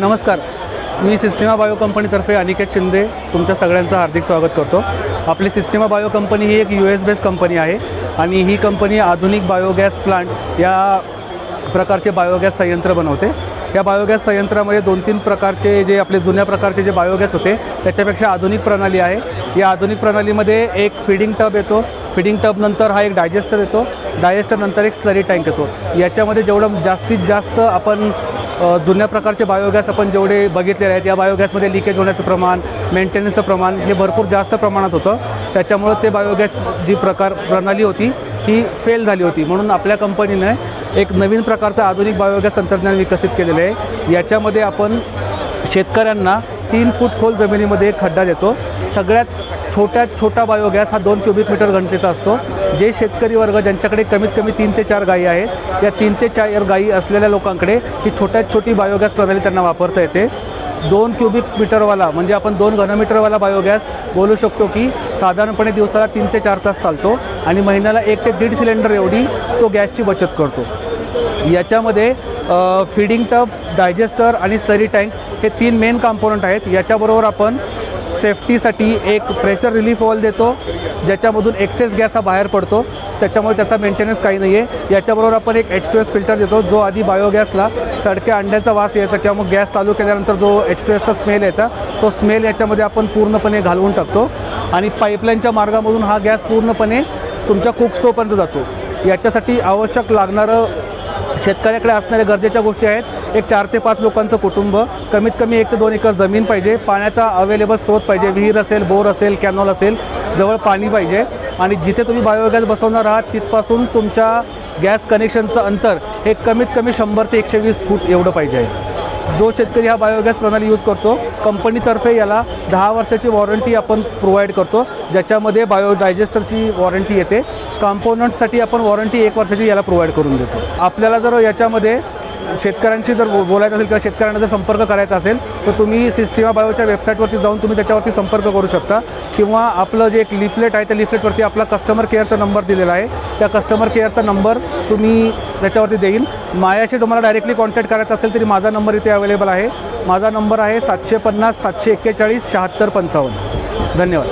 नमस्कार. मी Sistema Bio कंपनीतर्फे अनिकेत शिंदे तुमच्या सगळ्यांचं हार्दिक स्वागत करतो. आपली सिस्टिमा बायो कंपनी ही एक यू एस बेस कंपनी आहे आणि ही कंपनी आधुनिक बायोगॅस प्लांट या प्रकारचे बायोगॅस संयंत्र बनवते. या बायोगॅस संयंत्रामध्ये दोन तीन प्रकारचे जे आपले जुन्या प्रकारचे जे बायोगॅस होते त्याच्यापेक्षा आधुनिक प्रणाली आहे. या आधुनिक प्रणालीमध्ये एक फिडिंग टब येतो. फिडिंग टबनंतर हा एक डायजेस्टर येतो. डायजेस्टर नंतर एक स्लरी टँक येतो. याच्यामध्ये जेवढं जास्तीत जास्त आपण जुन्या प्रकारचे बायोगॅस आपण जेवढे बघितलेले आहेत या बायोगॅसमध्ये लिकेज होण्याचं प्रमाण मेंटेनन्सचं प्रमाण हे भरपूर जास्त प्रमाणात होतं. त्याच्यामुळं ते बायोगॅस जी प्रकार प्रणाली होती ही फेल झाली होती. म्हणून आपल्या कंपनीने एक नवीन प्रकारचं आधुनिक बायोगॅस तंत्रज्ञान विकसित केलेलं आहे. याच्यामध्ये आपण शेतकऱ्यांना तीन फूट खोल जमिनीमध्ये एक खड्डा देतो. सगळ्यात छोट्यात छोटा बायोगॅस हा दोन क्युबिक मीटर घनतेचा असतो. जे शेतकरी वर्ग ज्यांच्याकडे कमीत कमी तीन ते चार गायी आहेत या तीन ते चार गायी असलेल्या लोकांकडे ही छोट्यात छोटी बायोगॅस प्रणाली त्यांना वापरता येते. दोन क्युबिक मीटरवाला म्हणजे आपण दोन घनमीटरवाला बायोगॅस बोलू शकतो की साधारणपणे दिवसाला तीन ते चार तास चालतो आणि महिन्याला एक ते दीड सिलेंडर एवढी तो गॅसची बचत करतो. याच्यामध्ये फिडिंग टब डायजेस्टर आणि स्लरी टँक हे तीन मेन कॉम्पोनंट आहेत. याच्याबरोबर आपण सेफ्टीसाठी एक प्रेशर रिलीफ वॉल देतो ज्याच्यामधून एक्सेस गॅस हा बाहेर पडतो. त्याच्यामुळे त्याचा मेंटेनन्स काही नाही आहे याच्याबरोबर आपण एक एच टू एस फिल्टर देतो जो आधी बायोगॅसला सडक्या अंड्याचा वास यायचा किंवा मग गॅस चालू केल्यानंतर जो एच टू एसचा स्मेल यायचा तो स्मेल याच्यामध्ये आपण पूर्णपणे घालवून टाकतो. आणि पाईपलाईनच्या मार्गामधून हा गॅस पूर्णपणे तुमच्या कुक स्टोपर्यंत जातो. याच्यासाठी आवश्यक लागणारं शेतकऱ्याकडे असणाऱ्या गरजेच्या गोष्टी आहेत. एक चार ते पाच लोकांचं कुटुंब. कमीत कमी एक ते दोन एकर जमीन पाहिजे. पाण्याचा अवेलेबल स्रोत पाहिजे. विहीर असेल बोर असेल कॅनॉल असेल जवळ पाणी पाहिजे. आणि जिथे तुम्ही बायोगॅस बसवणार आहात तिथपासून तुमच्या गॅस कनेक्शनचं अंतर हे कमीत कमी शंभर ते एकशे वीस फूट एवढं पाहिजे जो शेतकरी हा बायोगॅस प्रणाली यूज करतो कंपनीतर्फे याला दहा वर्षाची वॉरंटी आपण प्रोव्हाइड करतो. ज्याच्यामध्ये बायो डायजेस्टरची वॉरंटी येते. कॉम्पोनंट्ससाठी आपण वॉरंटी एक वर्षाची याला प्रोव्हाइड करून देतो. आपल्याला जर याच्यामध्ये शेतकऱ्यांशी जर बो- बोलायचं असेल किंवा शेतकऱ्यांना जर संपर्क करायचा असेल तर तुम्ही सिस्टिमा बायोच्या वेबसाईटवरती जाऊन तुम्ही त्याच्यावरती संपर्क करू शकता. किंवा आपलं जे एक लिफलेट आहे त्या लिफलेटवरती आपला कस्टमर केअरचा नंबर दिलेला आहे. त्या कस्टमर केअरचा नंबर तुम्ही त्याच्यावरती देईल मायाशी तुम्हाला डायरेक्टली कॉन्टॅक्ट करायचा असेल तरी माझा नंबर इथे अवेलेबल आहे. माझा नंबर आहे सातशे पन्नास सातशे एक्केचाळीस शहात्तर पंचावन्न. धन्यवाद.